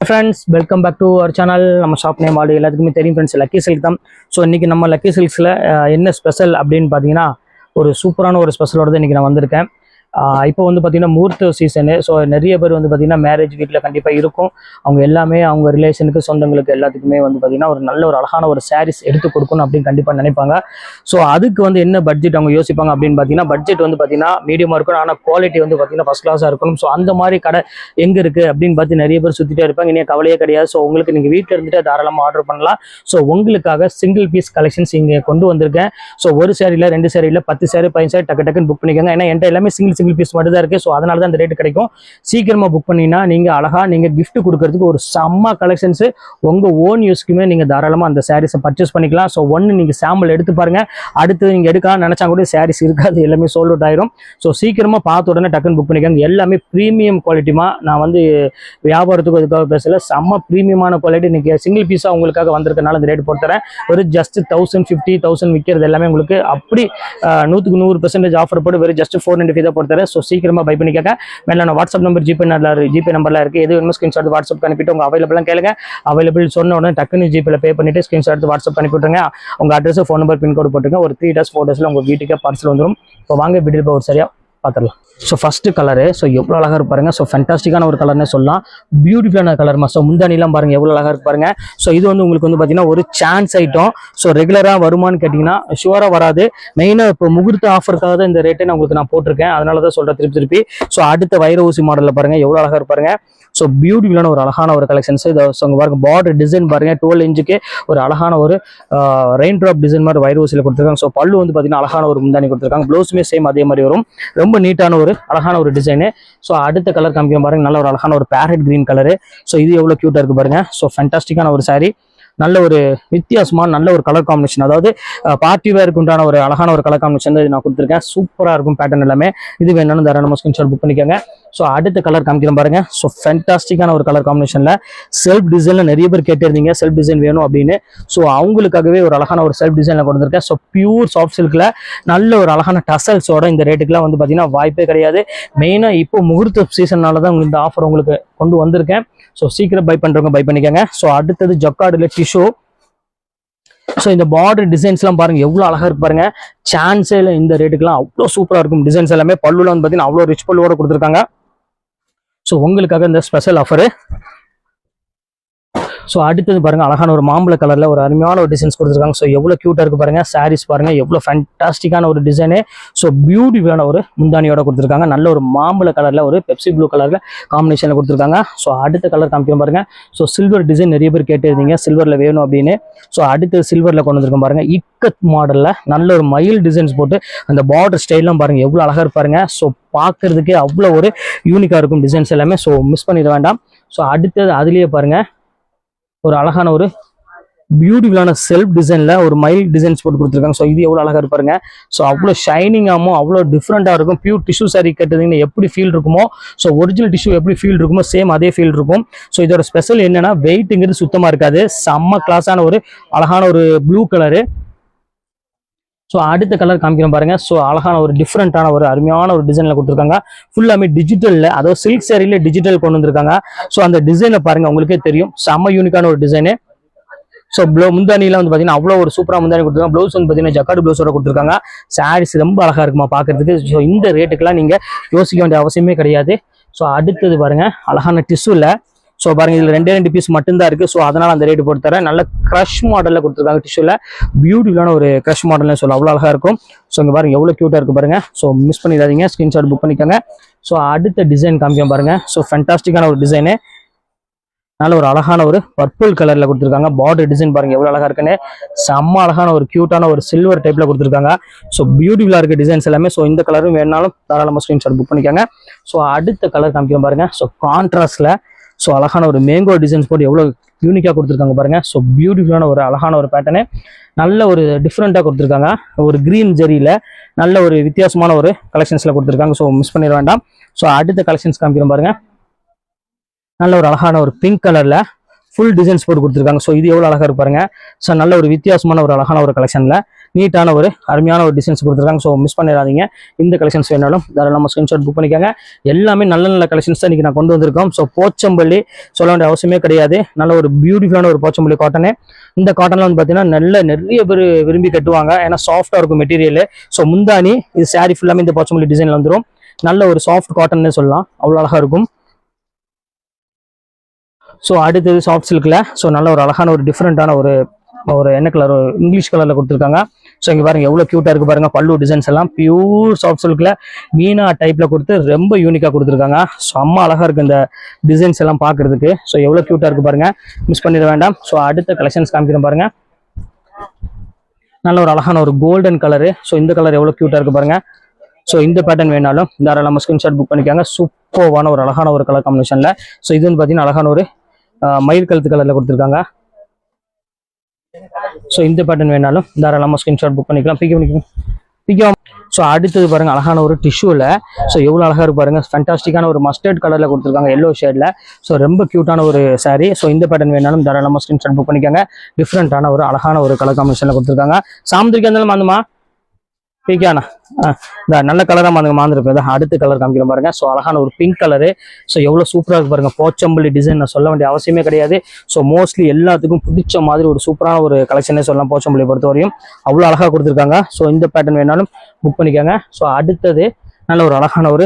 Friends welcome back to our channel நம்ம shop name ஆடு எல்லாத்துக்குமே தெரியும் ஃப்ரெண்ட்ஸ் லக்கி சில்க் தான். ஸோ இன்றைக்கி நம்ம லக்கி சில்க்ஸில் என்ன ஸ்பெஷல் அப்படின்னு பார்த்தீங்கன்னா ஒரு சூப்பரான ஒரு ஸ்பெஷலோட தான் இன்றைக்கி நான் வந்திருக்கேன். இப்போ வந்து பார்த்தீங்கன்னா முகூர்த்த சீசனு ஸோ நிறைய பேர் வந்து பார்த்திங்கன்னா மேரேஜ் வீட்டில் கண்டிப்பாக இருக்கும். அவங்க எல்லாமே அவங்க ரிலேஷனுக்கு சொந்தங்களுக்கு எல்லாத்துக்குமே வந்து பார்த்திங்கன்னா ஒரு நல்ல ஒரு அழகான ஒரு சாரீஸ் எடுத்து கொடுக்கணும் அப்படின்னு கண்டிப்பாக நினைப்பாங்க. ஸோ அதுக்கு வந்து என்ன பட்ஜெட் அவங்க யோசிப்பாங்க அப்படின்னு பார்த்தீங்கன்னா பட்ஜெட் வந்து பார்த்தீங்கன்னா மீடியமாக இருக்கணும். ஆனால் குவாலிட்டி வந்து பார்த்தீங்கன்னா ஃபஸ்ட் கிளாஸாக இருக்கணும். ஸோ அந்த மாதிரி கடை எங்கே இருக்குது அப்படின்னு பார்த்து நிறைய பேர் சுற்றிட்டே இருப்பாங்க. இனி கவலையே கிடையாது. ஸோ உங்களுக்கு நீங்கள் வீட்டில் இருந்துட்டு தாராளமாக ஆர்டர் பண்ணலாம். ஸோ உங்களுக்காக சிங்கிள் பீஸ் கலெக்ஷன்ஸ் இங்கே கொண்டு வந்திருக்கேன். ஸோ ஒரு சேரீல ரெண்டு சேரீல பத்து சேரீ பதினஞ்சு சேரீ டக்கு டக்குன்னு புக் பண்ணிக்கோங்க. ஏன்னா என்கிட்ட எல்லாமே சிங்கிள் சிங்கிள் பீஸ் மட்டும் தான் இருக்குது ஸோ அதனால தான் அந்த ரேட் கிடைக்கும். சீக்கிரமாக புக் பண்ணிங்கன்னா நீங்கள் அழகாக நீங்கள் கிஃப்ட் கொடுக்கறதுக்கு ஒரு செம்ம கலெக்ஷன்ஸு உங்கள் ஓன் யூஸ்க்குமே நீங்கள் தாராளமாக அந்த சாரீஸை பர்ச்சேஸ் பண்ணிக்கலாம். ஸோ ஒன்று நீங்கள் சாம்பிள் எடுத்து பாருங்க. அடுத்து நீங்கள் எடுக்கலாம் நினச்சா கூட சாரீஸ் இருக்காது. எல்லாமே சோல்ட் அவுட் ஆயிரும். ஸோ சீக்கிரமாக பார்த்த உடனே டக்குன்னு புக் பண்ணிக்கோங்க. எல்லாமே ப்ரீமியம் குவாலிட்டிமா நான் வந்து வியாபாரத்துக்கு அதுக்காக பேசல. செம்ம ப்ரீமியமான குவாலிட்டி இன்றைக்கி சிங்கிள் பீஸாக உங்களுக்காக வந்திருக்கனால அந்த ரேட் போட்டுறேன் வெறும் ஜஸ்ட் தௌசண்ட் ஃபிஃப்டி தௌசண்ட் விற்கிறது எல்லாமே உங்களுக்கு அப்படி நூற்றுக்கு நூறு பெர்சன்டேஜ் ஆஃபர் போட்டு வெறும் ஜஸ்ட் ஃபோர் நைன்டி ஃபைவ் தான் தரேன் ஸோ சீக்கிரமாக பை பண்ணிக்கங்க மேலே நான் வாட்ஸ்அப் நம்பர் ஜிபே நல்ல ஜிபே நம்பர்லாம் இருக்குது எது வேணுமோ ஸ்க்ரீன்ஷாட் வாட்ஸ்அப் அனுப்பிட்டு உங்கள் அவைலபிளாக கேளுங்க. அவைலபிள் சொன்ன உடனே டக்குன்னு ஜிபேல பே பண்ணிட்டு ஸ்க்ரீன்ஷாட் எடுத்து வாட்ஸ்அப் அனுப்பி விட்டுருங்க. உங்கள் அட்ரஸ் ஃபோன் நம்பர் பின்கோடு போட்டுருங்க. ஒரு த்ரீ டேஸ் ஃபோர் டேஸில் உங்கள் வீட்டுக்கே பார்சல் வந்துடும் இப்போ வாங்க வீடியோ போக ஒரு சரியா பார்த்துடலாம் ஸோ ஃபஸ்ட்டு கலரு ஸோ எவ்வளோ அழகாக இருக்கு ஸோ ஃபென்டாஸ்டிக்கான ஒரு கலர்னே சொல்லலாம். பியூட்டிஃபுல்லான கலர்மா ஸோ முந்தானிலாம் பாருங்கள் எவ்வளோ அழகாக இருக்கு ஸோ இது வந்து உங்களுக்கு வந்து பார்த்தீங்கன்னா ஒரு சான்ஸ் ஐட்டம் ஸோ ரெகுலராக வருமான்னு கேட்டிங்கன்னா ஷுவராக வராது. மெயினாக இப்போ முகூர்த்த ஆஃபருக்காக தான் இந்த ரேட்டை நான் உங்களுக்கு நான் போட்டிருக்கேன். அதனால தான் சொல்கிறேன் திருப்பி திருப்பி. ஸோ அடுத்த வைர ஊசி மாடலில் பாருங்கள் எவ்வளோ அழகாக இருப்பாருங்க ஸோ பியூட்டிஃபுல்லான ஒரு அழகான ஒரு கலெக்ஷன்ஸ் இதை ஸோ உங்க பாருங்க பார்டர் டிசைன் பாருங்க. டுவெல் இன்ச்சுக்கு ஒரு அழகான ஒரு ரெயின் ட்ராப் டிசைன் மாதிரி வைர ஊசியில் கொடுத்துருக்காங்க. ஸோ பல்லு வந்து பார்த்தீங்கன்னா அழகான ஒரு முந்தானி கொடுத்துருக்காங்க. ப்ளவுஸுமே சேம் அதே மாதிரி வரும். ரொம்ப நீட்டான ஒரு அழகான ஒரு டிசைனு ஸோ அடுத்த கலர் காமிக்க பாருங்க. நல்ல ஒரு அழகான ஒரு பேரட் கிரீன் கலரு ஸோ இது எவ்வளோ க்யூட்டாக இருக்கு பாருங்க. ஸோ ஃபேண்டாஸ்டிக்கான ஒரு சாரீ நல்ல ஒரு வித்தியாசமான நல்ல ஒரு கலர் காம்பினேஷன் அதாவது பார்ட்டி வேருக்கு உண்டான ஒரு அழகான ஒரு கலர் காம்பினேஷன் தான் நான் கொடுத்துருக்கேன். சூப்பராக இருக்கும் பேட்டர்ன் எல்லாமே. இது வேணும்னு தாராளமாக ஸ்கிரீன்ஷாட் புக் பண்ணிக்கோங்க. ஸோ அடுத்த கலர் காமிக்கிறேன் பாருங்க. ஸோ ஃபென்டாஸ்டிக்கான ஒரு கலர் காம்பினேஷனில் செல்ஃப் டிசைனில் நிறைய பேர் கேட்டிருந்தீங்க. செல்ஃப் டிசைன் வேணும் அப்படின்னு. ஸோ அவங்களுக்காகவே ஒரு அழகான ஒரு செல்ஃப் டிசைனில் கொண்டு வந்திருக்கேன் ஸோ பியூர் சாஃப்ட் சில்கில் நல்ல ஒரு அழகான டசல்ஸோட இந்த ரேட்டுக்குலாம் வந்து பார்த்தீங்கன்னா வாய்ப்பே கிடையாது. மெயினாக இப்போ முகூர்த்த சீசன்னால தான் உங்களுக்கு இந்த ஆஃபர் உங்களுக்கு கொண்டு வந்திருக்கேன். ஸோ சீக்கிரம் பை பண்ணுறவங்க பை பண்ணிக்கோங்க. ஸோ அடுத்தது ஜக்கார்டில் டிஷ்யூ ஸோ இந்த பார்டர் டிசைன்ஸ்லாம் பாருங்கள் எவ்வளோ அழகாக இருக்கு பாருங்க. சான்ஸே இல்லை இந்த ரேட்டுக்குலாம் அவ்வளோ சூப்பராக இருக்கும் டிசைன்ஸ் எல்லாமே. பல்லுலாம் வந்து பார்த்தீங்கன்னா அவ்வளோ ரிச் பல்லுவோட கொடுத்துருக்காங்க. ஸோ உங்களுக்காக இந்த ஸ்பெஷல் ஆஃபரு ஸோ அடுத்தது பாருங்கள் அழகான ஒரு மாம்பழ கலரில் ஒரு அருமையான ஒரு டிசைன்ஸ் கொடுத்துருக்காங்க. ஸோ எவ்வளோ க்யூட்டாக இருக்கு பாருங்கள் சாரீஸ் பாருங்கள் எவ்வளோ ஃபேண்டாஸ்டிக்கான ஒரு டிசைனு ஸோ பியூட்டிஃபுல்லான ஒரு முந்தானியோட கொடுத்துருக்காங்க. நல்ல ஒரு மாம்பழ கலரில் ஒரு பெப்சி ப்ளூ கலரில் காம்பினேஷனில் கொடுத்துருக்காங்க. ஸோ அடுத்த கலர் காமிக்கிறோம் பாருங்கள் ஸோ சில்வர் டிசைன் நிறைய பேர் கேட்டிருந்தீங்க சில்வரில் வேணும் அப்படின்னு. ஸோ அடுத்து சில்வரில் கொண்டு வந்திருக்கோம் பாருங்கள் இக்கத் மாடலில் நல்ல ஒரு மயில் டிசைன்ஸ் போட்டு அந்த பார்டர் ஸ்டைல்லாம் பாருங்கள் எவ்வளோ அழகாக இருப்பாருங்க ஸோ பார்க்கறதுக்கே அவ்வளோ ஒரு யூனிக்காக இருக்கும் டிசைன்ஸ் எல்லாமே. ஸோ மிஸ் பண்ணிட வேண்டாம். ஸோ அடுத்தது அதுலேயே பாருங்கள் ஒரு அழகான ஒரு பியூட்டிஃபுல்லான செல்ஃப் டிசைனில் ஒரு மயில் டிசைன்ஸ் போட்டு கொடுத்துருக்காங்க. ஸோ இது எவ்வளோ அழகாக இருப்பாருங்க ஸோ அவ்வளோ ஷைனிங்காகவும் அவ்வளோ டிஃப்ரெண்ட்டாக இருக்கும். பியூர் டிஷ்யூ சாரி கட்டுறதுங்கன்னா எப்படி ஃபீல் இருக்குமோ ஸோ ஒரிஜினல் டிஷ்யூ எப்படி ஃபீல் இருக்குமோ சேம் அதே ஃபீல் இருக்கும். ஸோ இதோட ஸ்பெஷல் என்னென்னா வெயிட்டுங்கிறது சுத்தமாக இருக்காது. செம்ம கிளாஸான ஒரு அழகான ஒரு ப்ளூ கலரு ஸோ அடுத்த கலர் காமிக்கிறோம் பாருங்க. ஸோ அழகான ஒரு டிஃப்ரெண்ட்டான ஒரு அருமையான ஒரு டிசைனில் கொடுத்துருக்காங்க. ஃபுல்லாமே டிஜிட்டலில் அதாவது சில்க் சேரீல டிஜிட்டல் கொண்டு வந்திருக்காங்க. ஸோ அந்த டிசைனை பாருங்க உங்களுக்கே தெரியும். செம்ம யூனிக்கான ஒரு டிசைனு ஸோ ப்ளோ முந்தானியில் வந்து பார்த்தீங்கன்னா அவ்வளோ ஒரு சூப்பராக முந்தானி கொடுத்துருக்காங்க. ப்ளவுஸ் வந்து பார்த்தீங்கன்னா ஜக்காடு ப்ளவுஸோட கொடுத்துருக்காங்க. சாரீஸ் ரொம்ப அழகாக இருக்குமா பார்க்கறதுக்கு ஸோ இந்த ரேட்டுக்கெல்லாம் நீங்கள் யோசிக்க வேண்டிய அவசியமே கிடையாது. ஸோ அடுத்தது பாருங்கள் அழகான டிஷ்யூவில் ஸோ பாருங்க இதில் ரெண்டே ரெண்டு பீஸ் மட்டும்தான் இருக்கு. ஸோ அதனால அந்த ரேட்டு போட்டு தரேன். நல்ல க்ரஷ் மாடலில் கொடுத்துருக்காங்க டிஷ்யூவில் பியூட்டிஃபுல்லான ஒரு க்ரஷ் மாடல்னு சொல்ல அவ்வளோ அழகாக இருக்கும். ஸோ இங்கே பாருங்க எவ்வளோ க்யூட்டாக இருக்கு பாருங்க. ஸோ மிஸ் பண்ணிடாதீங்க. ஸ்க்ரீன்ஷாட் புக் பண்ணிக்கோங்க. ஸோ அடுத்த டிசைன் காமிக்கும் பாருங்க. ஸோ ஃபென்டாஸ்டிக்கான ஒரு டிசைனு நல்ல ஒரு அழகான ஒரு பர்பிள் கலர்ல கொடுத்துருக்காங்க. பார்டர் டிசைன் பாருங்க எவ்வளோ அழகா இருக்குன்னு. செம்ம அழகான ஒரு கியூட்டான ஒரு சில்வர் டைப்ல கொடுத்துருக்காங்க. ஸோ பியூட்டிஃபுல்லா இருக்க டிசைன்ஸ் எல்லாமே. ஸோ இந்த கலரும் வேணாலும் தாராளமாக ஸ்க்ரீன்ஷாட் புக் பண்ணிக்கோங்க. ஸோ அடுத்த கலர் காமிக்கும் பாருங்க. ஸோ கான்ட்ராஸ்ட்ல ஸோ அழகான ஒரு மேங்கோ டிசைன்ஸ் போட்டு எவ்வளோ யூனிக்காக கொடுத்துருக்காங்க பாருங்க. ஸோ பியூட்டிஃபுல்லான ஒரு அழகான ஒரு பேட்டர்னு நல்ல ஒரு டிஃப்ரெண்ட்டாக கொடுத்துருக்காங்க. ஒரு க்ரீன் ஜெரியில் நல்ல ஒரு வித்தியாசமான ஒரு கலெக்ஷன்ஸில் கொடுத்துருக்காங்க. ஸோ மிஸ் பண்ணிட வேண்டாம். ஸோ அடுத்த கலெக்ஷன்ஸ் காமிக்கிறோம் பாருங்கள் நல்ல ஒரு அழகான ஒரு பிங்க் கலரில் ஃபுல் டிசைன்ஸ் போட்டு கொடுத்துருக்காங்க. ஸோ இது எவ்வளோ அழகாக இருப்பாருங்க ஸோ நல்ல ஒரு வித்தியாசமான ஒரு அழகான ஒரு கலெக்ஷனில் நீட்டான ஒரு அருமையான ஒரு டிசைன்ஸ் கொடுத்துருக்காங்க. ஸோ மிஸ் பண்ணிடாதீங்க. இந்த கலெக்ஷன்ஸ் வேணாலும் தாராளமாக ஸ்க்ரீன்ஷாட் புக் பண்ணிக்காங்க. எல்லாமே நல்ல நல்ல கலெக்ஷன்ஸ் தான் இன்றைக்கி நான் கொண்டு வந்திருக்கோம். ஸோ போச்சம்பள்ளி சொல்ல வேண்டிய அவசியமே கிடையாது. நல்ல ஒரு பியூட்டிஃபுல்லான ஒரு போச்சம்பள்ளி காட்டனு இந்த காட்டனில் வந்து பார்த்தீங்கன்னா நல்ல நிறைய பேர் விரும்பி கட்டுவாங்க. ஏன்னா சாஃப்டாக இருக்கும் மெட்டீரியல் ஸோ முந்தானி இது சாரி ஃபுல்லாமே இந்த போச்சம்பள்ளி டிசைனில் வந்துடும் நல்ல ஒரு சாஃப்ட் காட்டன்னே சொல்லலாம். அவ்வளோ அழகாக இருக்கும். ஸோ அடுத்தது சாஃப்ட் சில்கில் ஸோ நல்ல ஒரு அழகான ஒரு டிஃப்ரெண்ட்டான ஒரு ஒரு என்ன கலர் இங்கிலீஷ் கலரில் கொடுத்துருக்காங்க. ஸோ இங்கே பாருங்க எவ்வளோ க்யூட்டாக இருக்குது பாருங்க பல்லு டிசைன்ஸ் எல்லாம் பியூர் சாஃப்ட் சில்கில் மீனா டைப்பில் கொடுத்து ரொம்ப யூனிக்காக கொடுத்துருக்காங்க. செம்ம அழகாக இருக்குது இந்த டிசைன்ஸ் எல்லாம் பார்க்கறதுக்கு ஸோ எவ்வளோ க்யூட்டாக இருக்கு பாருங்க மிஸ் பண்ணிட வேண்டாம். ஸோ அடுத்த கலெக்ஷன்ஸ் காமிக்கிறேன் பாருங்க. நல்ல ஒரு அழகான ஒரு கோல்டன் கலரு ஸோ இந்த கலர் எவ்வளோ க்யூட்டாக இருக்குது பாருங்க. ஸோ இந்த பேட்டர்ன் வேணாலும் தாராளமாக ஸ்கிரீன்ஷாட் புக் பண்ணிக்காங்க. சூப்பர்வான ஒரு அழகான ஒரு கலர் காம்பினேஷனில் ஸோ இது வந்து பார்த்தீங்கன்னா அழகான ஒரு மயில் கழுத்து கலரில் கொடுத்துருக்காங்க. ஸோ இந்த பேட்டர்ன் வேணாலும் தாராளமாக ஸ்கிரீன்ஷாட் புக் பண்ணிக்கலாம். பிக்க பண்ணிக்கலாம் பிக்க. ஸோ அடுத்தது பாருங்க அழகான ஒரு டிஷ்யூவில் ஸோ எவ்வளோ அழகாக இருக்கு பாருங்க. ஃபேண்டாஸ்டிக்கான ஒரு மஸ்டர்ட் கலரில் கொடுத்துருக்காங்க எல்லோ ஷேடில் ஸோ ரொம்ப க்யூட்டான ஒரு சாரீ ஸோ இந்த பேட்டர்ன் வேணாலும் தாராளமாக ஸ்கிரீன்ஷாட் புக் பண்ணிக்கோங்க. டிஃப்ரெண்ட்டான ஒரு அழகான ஒரு கலர் காம்பினேஷனில் கொடுத்துருக்காங்க. சாமுந்திரிக்கா இருந்தாலும் அந்தமா பிகானா இந்த நல்ல கலராக மாந்து மாந்துருக்கு அடுத்த கலர் காமிக்கிற பாருங்க. ஸோ அழகான ஒரு பிங்க் கலரு ஸோ எவ்வளோ சூப்பராக இருக்கு பாருங்க. போச்சம்பள்ளி டிசைன் நான் சொல்ல வேண்டிய அவசியமே கிடையாது. ஸோ மோஸ்ட்லி எல்லாத்துக்கும் பிடிச்ச மாதிரி ஒரு சூப்பரான ஒரு கலெக்ஷனே சொல்லலாம் போச்சம்பள்ளி பொறுத்தவரையும். அவ்வளோ அழகாக கொடுத்துருக்காங்க. ஸோ இந்த பேட்டர்ன் வேணாலும் புக் பண்ணிக்கோங்க. ஸோ அடுத்தது நல்ல ஒரு அழகான ஒரு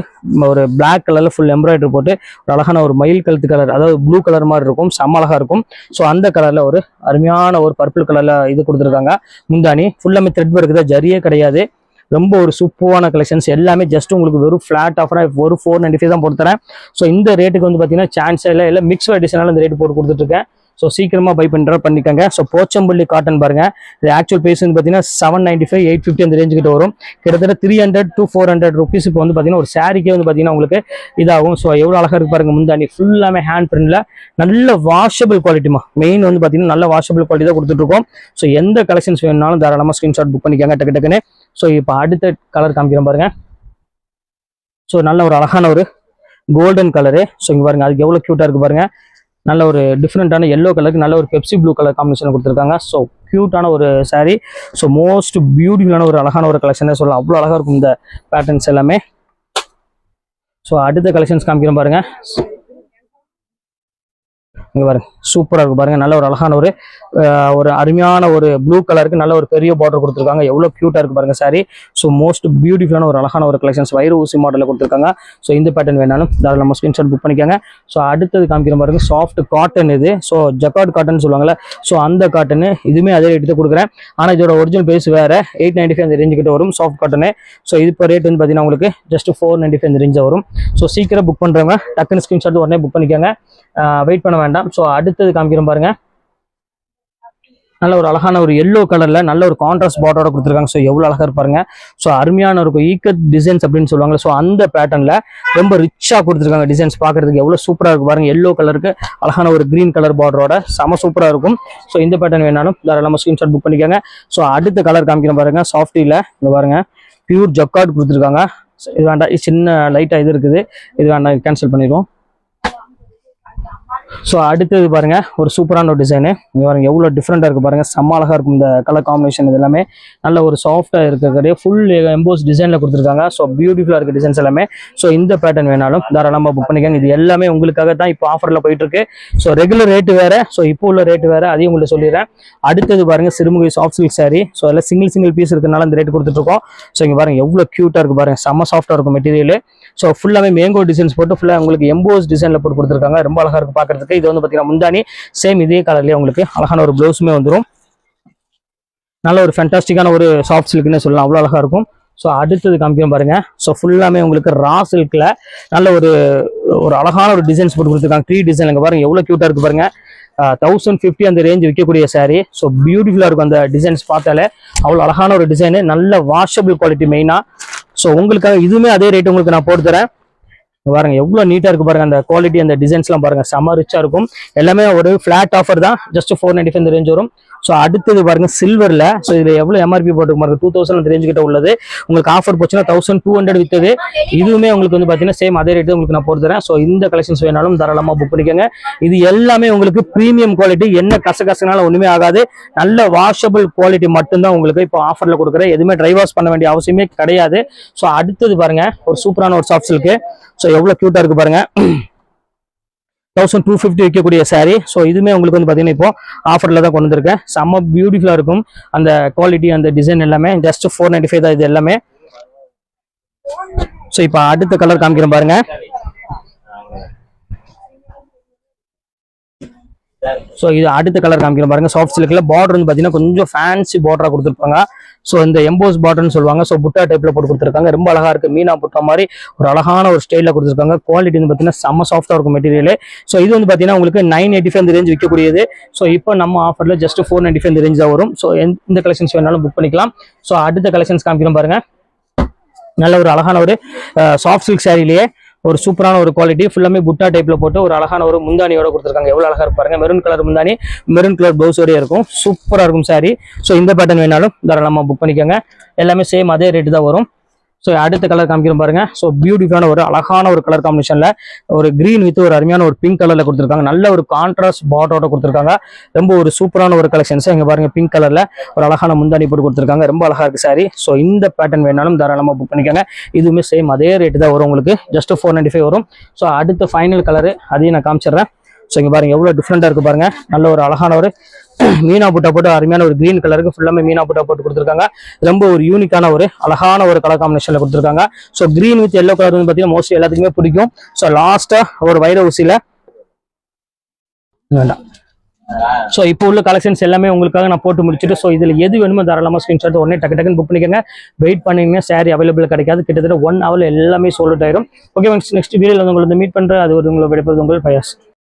ஒரு பிளாக் கலரில் ஃபுல் எம்ப்ராய்டரி போட்டு ஒரு அழகான ஒரு மயில் கழுத்து கலர் அதாவது ப்ளூ கலர் மாதிரி இருக்கும். செம்ம அழகாக இருக்கும். ஸோ அந்த கலரில் ஒரு அருமையான ஒரு பர்பிள் கலரில் இது கொடுத்துருக்காங்க. முந்தானி ஃபுல்லாமே த்ரெட் ஒர்க்கு தான். ஜரியே கிடையாது. ரொம்ப ஒரு சூப்பரான கலெக்ஷன்ஸ் எல்லாமே ஜஸ்ட் உங்களுக்கு வெறும் ஃபிளாட் ஆஃபராக ஒரு ஃபோர் நைன்டி ஃபைவ் தான் போட்டு தரேன் ஸோ இந்த ரேட்டுக்கு வந்து பார்த்தீங்கன்னா சான்ஸே இல்லை இல்லை மிக்ஸ் அடிஷனல் இந்த ரேட் போட்டு கொடுத்துட்ருக்கேன் ஸோ சீக்கிரமாக பை பண்ணுற பண்ணிக்கோங்க. ஸோ போச்சம்பள்ளி காட்டன் பாருங்க. இது ஆக்சுவல் ப்ரைஸ் வந்து பார்த்தீங்கன்னா seven ninety five eight fifty அந்த ரேஞ்சுக்கிட்ட வரும். கிட்டத்தட்ட three hundred to four hundred rupees இப்போ வந்து பார்த்தீங்கன்னா ஒரு சாரிக்கே வந்து பார்த்தீங்கன்னா உங்களுக்கு இதாகும். ஸோ எவ்வளோ அழகாக இருக்கு பாருங்க முந்தாண்டி ஃபுல்லாமே ஹேண்ட் பிரிண்டில் நல்ல வாஷபிள் குவாலிட்டிமா மெயின் வந்து பார்த்தீங்கன்னா நல்ல வாஷபிள் குவாலிட்டி தான் கொடுத்துட்ருக்கோம் ஸோ எந்த கலெக்ஷன்ஸ் வேணும்னாலும் தாராளமாக ஸ்க்ரீன்ஷாட் புக் பண்ணிக்கோங்க. டக்கு டக்குன்னு. ஸோ இப்போ அடுத்த கலர் காமிக்கிறேன் பாருங்கள் ஸோ நல்ல ஒரு அழகான ஒரு கோல்டன் கலரு ஸோ இங்கே பாருங்க அதுக்கு எவ்வளோ க்யூட்டாக இருக்கு பாருங்க. நல்ல ஒரு டிஃப்ரெண்ட்டான எல்லோ கலருக்கு நல்ல ஒரு பெப்சி ப்ளூ கலர் காம்பினேஷன் கொடுத்துருக்காங்க. ஸோ க்யூட்டான ஒரு சாரீ ஸோ மோஸ்ட் பியூட்டிஃபுல்லான ஒரு அழகான ஒரு கலெக்ஷனே சொல்லலாம். அவ்வளோ அழகாக இருக்கும் இந்த பேட்டர்ன்ஸ் எல்லாமே. ஸோ அடுத்த கலெக்ஷன்ஸ் காமிக்கிறோம் பாருங்கள் இங்கே பாருங்க. சூப்பராக இருக்கும் பாருங்க. நல்ல ஒரு அழகான ஒரு ஒரு அருமையான ஒரு ப்ளூ கலருக்கு நல்ல ஒரு பெரிய பார்டர் கொடுத்துருக்காங்க. எவ்வளோ க்யூட்டாக இருக்கு பாருங்க சாரி ஸோ மோஸ்ட் பியூட்டிஃபுல்லான ஒரு அழகான ஒரு கலெக்ஷன்ஸ் வயிறு ஊசி மாடலில் கொடுத்துருக்காங்க. ஸோ இந்த பேட்டர்ன் வேணாலும் அதில் நம்ம ஸ்கிரீன்ஷாட் புக் பண்ணிக்கோங்க. ஸோ அடுத்தது காமிக்கிற பாருங்க. சாஃப்ட் காட்டன் இது. ஸோ ஜக்கார்ட் காட்டன் சொல்லுவாங்களே ஸோ அந்த காட்டனு இதுவுமே அதே ரேட்டு தான் கொடுக்குறேன். ஆனால் இதோட ஒரிஜினல் பேஸ் வேற. எயிட் நைன்டி ஃபைவ் அந்த ரேஞ்சு கிட்ட வரும் சாஃப்ட் காட்டனு ஸோ இது இப்போ ரேட் வந்து பார்த்தீங்கன்னா உங்களுக்கு ஜஸ்ட் ஃபோர் நைன்டி ஃபைவ் அந்த ரேஞ்சில் வரும். ஸோ சீக்கிரம் புக் பண்ணுறவங்க டக்குன்னு ஸ்க்ரீன்ஷாட் உடனே புக் பண்ணிக்கோங்க. வெயிட் பண்ண வேண்டாம். ஸோ அடுத்தது காமிக்கிறோம் பாருங்க. நல்ல ஒரு அழகான ஒரு எல்லோ கலர்ல நல்ல ஒரு கான்ட்ராஸ்ட் பார்டரோட கொடுத்துருக்காங்க. ஸோ எவ்வளோ அழகா இருப்பாருங்க ஸோ அருமையான இருக்கும் ஈக்கத் டிசைன்ஸ் அப்படின்னு சொல்லுவாங்க ஸோ அந்த பேட்டர்ன்ல ரொம்ப ரிச்சா கொடுத்துருக்காங்க டிசைன்ஸ் பார்க்கறதுக்கு. எவ்வளோ சூப்பரா இருக்கு பாருங்க. எல்லோ கலருக்கு அழகான ஒரு கிரீன் கலர் பார்டரோட செம சூப்பரா இருக்கும். ஸோ இந்த பேட்டர்ன் வேணாலும் தாராளமாக ஸ்கிரீன்ஷாட் புக் பண்ணிக்கோங்க. ஸோ அடுத்த கலர் காமிக்கிறேன் பாருங்க. சாஃப்டியில் இங்க பாருங்க. பியூர் ஜக்கார்ட் கொடுத்துருக்காங்க. இது வேண்டாம். இது சின்ன லைட்டா இது இருக்குது. இது வேண்டாம் கேன்சல் பண்ணிடுவோம். ஸோ அடுத்தது பாருங்க ஒரு சூப்பரான ஒரு டிசைனு இங்க பாருங்க எவ்வளோ டிஃப்ரெண்ட்டாக இருக்கு பாருங்க. செம்ம அழகா இருக்கும் இந்த கலர் காம்பினேஷன் இது எல்லாமே நல்ல ஒரு சாஃப்டாக இருக்கக்கூடிய ஃபுல் எம்போஸ் டிசைனில் கொடுத்துருக்காங்க. ஸோ பியூட்டிஃபுல்லாக இருக்க டிசைன்ஸ் எல்லாமே. ஸோ இந்த பேட்டர்ன் வேணாலும் தாராளமாக புக் பண்ணிக்கோங்க. இது எல்லாமே உங்களுக்காக தான் இப்போ ஆஃபரில் போயிட்டுருக்கு ஸோ ரெகுலர் ரேட்டு வேற. ஸோ இப்போ உள்ள ரேட்டு வேற. அதையும் உங்களுக்கு சொல்லிடுறேன். அடுத்தது பாருங்க Sirumugai soft silk saree so எல்லாம் சிங்கிள் சிங்கிள் பீஸ் இருக்கனால அந்த ரேட் கொடுத்துட்ருக்கோம் ஸோ இங்கே பாருங்க எவ்வளோ க்யூட்டாக இருக்கு பாருங்க. செம்ம சாஃப்டாக இருக்கும் மெட்டீரியல் ஸோ ஃபுல்லாமே மேங்கோ டிசைன்ஸ் போட்டு ஃபுல்லாக உங்களுக்கு எம்போஸ் டிசைனில் போட்டு கொடுத்துருக்காங்க. ரொம்ப அழகா இருக்கு பார்த்துக்க இது வந்து பார்த்தீங்கன்னா முந்தானி. சேம் இதே கலர்லேயே உங்களுக்கு அழகான ஒரு ப்ளவுஸுமே வந்துடும் நல்ல ஒரு ஃபேண்டாஸ்டிக்கான ஒரு சாஃப்ட் சில்க்னு சொல்லலாம். அவ்வளோ அழகாக இருக்கும். ஸோ அடுத்தது காமிக்கிறோம் பாருங்க. ஸோ ஃபுல்லாமே உங்களுக்கு ரா சில்கில் நல்ல ஒரு ஒரு அழகான ஒரு டிசைன்ஸ் போட்டு கொடுத்துருக்காங்க. த்ரீ டிசைன் இங்கே பாருங்க. எவ்வளோ க்யூட்டாக இருக்கு பாருங்க. தௌசண்ட் ஃபிஃப்டி அந்த ரேஞ்ச் விற்கக்கூடிய சாரீ ஸோ பியூட்டிஃபுல்லாக இருக்கும் அந்த டிசைன்ஸ் பார்த்தாலே. அவ்வளோ அழகான ஒரு டிசைனு நல்ல வாஷபிள் குவாலிட்டி மெயினாக ஸோ உங்களுக்காக இதுவுமே அதே ரேட் உங்களுக்கு நான் போட்டு தரேன். பாருங்க எவ்வளவு நீட்டா இருக்கு பாருங்க அந்த குவாலிட்டி அந்த டிசைன்ஸ்லாம் பாருங்க. செம ரிச்சா இருக்கும். எல்லாமே ஒரு ஃபிளாட் ஆஃபர் தான். Just four ninety five range வரும். ஸோ அடுத்தது பாருங்க சில்வர்ல ஸோ இது எவ்வளவு எம்ஆர்பி போட்டு பாருங்க டூ தௌசண்ட் ரேஞ்ச் கிட்ட உள்ளது. உங்களுக்கு ஆஃபர் போச்சுன்னா தௌசண்ட் டூ ஹண்ட்ரட் வித்தது இதுவுமே உங்களுக்கு வந்து பாத்தீங்கன்னா சேம் அதே ரேட்டு உங்களுக்கு நான் போட்டு தரேன் ஸோ இந்த கலெக்ஷன்ஸ் வேணாலும் தாராளமா புக் பண்ணிக்கோங்க. இது எல்லாமே உங்களுக்கு ப்ரீமியம் குவாலிட்டி என்ன கச கசனால ஒண்ணுமே ஆகாது. நல்ல வாஷபிள் குவாலிட்டி மட்டும்தான் உங்களுக்கு இப்போ ஆஃபர்ல கொடுக்குறேன். எதுவுமே ட்ரை வாஷ் பண்ண வேண்டிய அவசியமே கிடையாது. ஸோ அடுத்தது பாருங்க ஒரு சூப்பரான ஒரு சாஃப்ட் சில்க்கு ஸோ எவ்வளவு க்யூட்டாக இருக்கு பாருங்க. தௌசண்ட் டூ ஃபிஃப்டி விற்கக்கூடிய சாரீ ஸோ இதுவுமே உங்களுக்கு வந்து பார்த்தீங்கன்னா இப்போ ஆஃபரில் தான் கொண்டு வந்திருக்கேன். செம்ம பியூட்டிஃபுல்லாக இருக்கும். அந்த குவாலிட்டி அந்த டிசைன் எல்லாமே. ஜஸ்ட் ஃபோர் நைன்டி ஃபைவ் தான் இது எல்லாமே. ஸோ இப்போ அடுத்த கலர் காமிக்கிறேன் பாருங்க. ஸோ இது அடுத்த கலர் காமிக்கிற பாருங்க. சாஃப்ட் சில்க்ல பார்டர் வந்து பார்த்தீங்கன்னா கொஞ்சம் ஃபேன்சி பார்டராக கொடுத்துருப்பாங்க. ஸோ இந்த எம்போஸ் பார்டர்னு சொல்லுவாங்க. ஸோ புட்டா டைப்பில் போட்டு கொடுத்துருக்காங்க. ரொம்ப அழகாக இருக்குது மீனா புட்டா மாதிரி ஒரு அழகான ஒரு ஸ்டைலில் கொடுத்துருக்காங்க. குவாலிட்டி வந்து பார்த்தீங்கன்னா செம்ம சாஃப்டாக இருக்கும் மெட்டீரியல் ஸோ இது வந்து பார்த்தீங்கன்னா உங்களுக்கு நைன் எயிட்டி ஃபைவ் ரேஞ்ச் விற்கக்கூடியது ஸோ இப்போ நம்ம ஆஃபரில் just four ninety five range தான் வரும். ஸோ எந்த கலெக்ஷன்ஸ் வேணாலும் புக் பண்ணிக்கலாம். ஸோ அடுத்த கலெக்ஷன்ஸ் காமிக்கிறோம் பாருங்க. நல்ல ஒரு அழகான ஒரு சாஃப்ட் சில்க் சாரிலேயே ஒரு சூப்பரான ஒரு குவாலிட்டி ஃபுல்லாமே புட்டா டைப்ல போட்டு ஒரு அழகான ஒரு முந்தானியோட கொடுத்துருக்காங்க. எவ்வளவு அழகா இருப்பாருங்க. மெரூன் கலர் முந்தானி மெரூன் கலர் ப்ளவுஸோடய இருக்கும். சூப்பரா இருக்கும் சாரி ஸோ இந்த பேட்டர்ன் வேணாலும் தாராளமா புக் பண்ணிக்கோங்க. எல்லாமே சேம் அதே ரேட்டு தான் வரும். ஸோ அடுத்த கலர் காமிக்கிறோம் பாருங்க. ஸோ பியூட்டிஃபுல்லான ஒரு அழகான ஒரு கலர் காம்பினேஷன்ல ஒரு கிரீன் வித் ஒரு அருமையான ஒரு பிங்க் கலர்ல கொடுத்துருக்காங்க. நல்ல ஒரு கான்ட்ராஸ்ட் பாட்டோட கொடுத்துருக்காங்க. ரொம்ப ஒரு சூப்பரான ஒரு கலெக்ஷன்ஸ் இங்க பாருங்க பிங்க் கலர்ல ஒரு அழகான முந்தாணி போட்டு கொடுத்துருக்காங்க. ரொம்ப அழகா இருக்கு சாரி ஸோ இந்த பேட்டர்ன் வேணாலும் தாராளமாக புக் பண்ணிக்கோங்க. இதுவுமே சேம் அதே ரேட்டு தான் வரும் உங்களுக்கு. ஜஸ்ட் ஃபோர் நைன்டி ஃபைவ் வரும். ஸோ அடுத்த ஃபைனல் கலரு அதையும் நான் காமிச்சிடுறேன். ஸோ இங்கே பாருங்க எவ்வளவு டிஃப்ரெண்ட்டாக இருக்கு பாருங்க. நல்ல ஒரு அழகான ஒரு மீனா புட்டா போட்டு அருமையான ஒரு கிரீன் கலருக்கு ஃபுல்லாமே மீனா புட்டா போட்டு கொடுத்துருக்காங்க. ரொம்ப ஒரு யூனிக்கான ஒரு அழகான ஒரு கலர் காம்பினேஷன்ல கொடுத்துருக்காங்க. So green with yellow colour வந்து பார்த்தீங்கன்னா மோஸ்ட்லி எல்லாத்துக்குமே பிடிக்கும். ஸோ லாஸ்ட்டாக ஒரு வைர ஊசியில் வேண்டாம். ஸோ இப்போ உள்ள கலெக்ஷன்ஸ் எல்லாமே உங்களுக்காக நான் போட்டு முடிச்சுட்டு ஸோ இதில் எது வேணுமோ தாராளமாக ஸ்க்ரீன்ஷாட் உடனே டக்கு டக்குன்னு புக் பண்ணிக்கோங்க. வெயிட் பண்ணிங்கன்னா சாரி அவைலபிள் கிடைக்காது. கிட்டத்தட்ட ஒன் ஹவர் எல்லாமே சோல்ட் ஆயிரும். ஓகே நெக்ஸ்ட் வீடியோவில் உங்களை மீட் பண்ணுற அது ஒரு உங்களை விடைப்பது உங்கள் பயஸ்